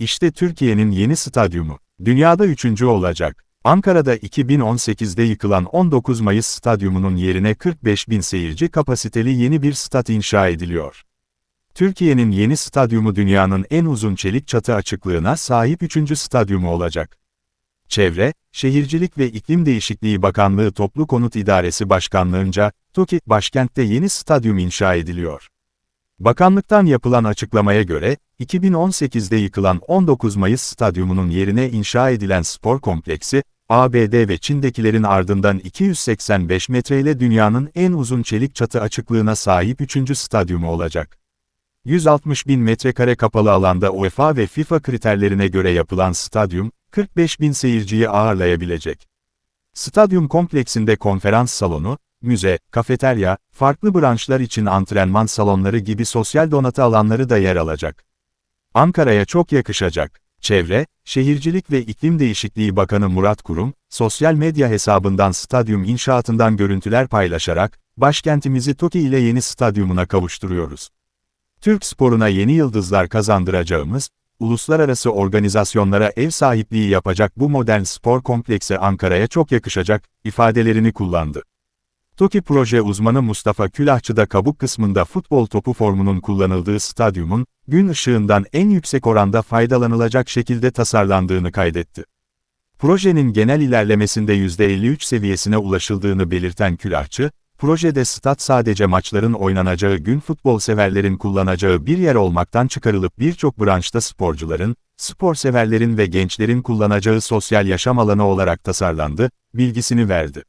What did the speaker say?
İşte Türkiye'nin yeni stadyumu. Dünyada üçüncü olacak. Ankara'da 2018'de yıkılan 19 Mayıs stadyumunun yerine 45 bin seyirci kapasiteli yeni bir stat inşa ediliyor. Türkiye'nin yeni stadyumu dünyanın en uzun çelik çatı açıklığına sahip üçüncü stadyumu olacak. Çevre, Şehircilik ve İklim Değişikliği Bakanlığı Toplu Konut İdaresi Başkanlığınca, TOKİ, başkentte yeni stadyum inşa ediliyor. Bakanlıktan yapılan açıklamaya göre, 2018'de yıkılan 19 Mayıs Stadyumu'nun yerine inşa edilen spor kompleksi, ABD ve Çin'dekilerin ardından 285 metreyle dünyanın en uzun çelik çatı açıklığına sahip 3. stadyumu olacak. 160 bin metrekare kapalı alanda UEFA ve FIFA kriterlerine göre yapılan stadyum, 45 bin seyirciyi ağırlayabilecek. Stadyum kompleksinde konferans salonu, müze, kafeterya, farklı branşlar için antrenman salonları gibi sosyal donatı alanları da yer alacak. Ankara'ya çok yakışacak. Çevre, Şehircilik ve İklim Değişikliği Bakanı Murat Kurum, sosyal medya hesabından stadyum inşaatından görüntüler paylaşarak, başkentimizi TOKİ ile yeni stadyumuna kavuşturuyoruz. Türk sporuna yeni yıldızlar kazandıracağımız, uluslararası organizasyonlara ev sahipliği yapacak bu modern spor kompleksi Ankara'ya çok yakışacak, ifadelerini kullandı. TOKİ proje uzmanı Mustafa Külahçı da kabuk kısmında futbol topu formunun kullanıldığı stadyumun, gün ışığından en yüksek oranda faydalanılacak şekilde tasarlandığını kaydetti. Projenin genel ilerlemesinde %53 seviyesine ulaşıldığını belirten Külahçı, projede stat sadece maçların oynanacağı gün futbol severlerin kullanacağı bir yer olmaktan çıkarılıp birçok branşta sporcuların, spor severlerin ve gençlerin kullanacağı sosyal yaşam alanı olarak tasarlandı, bilgisini verdi.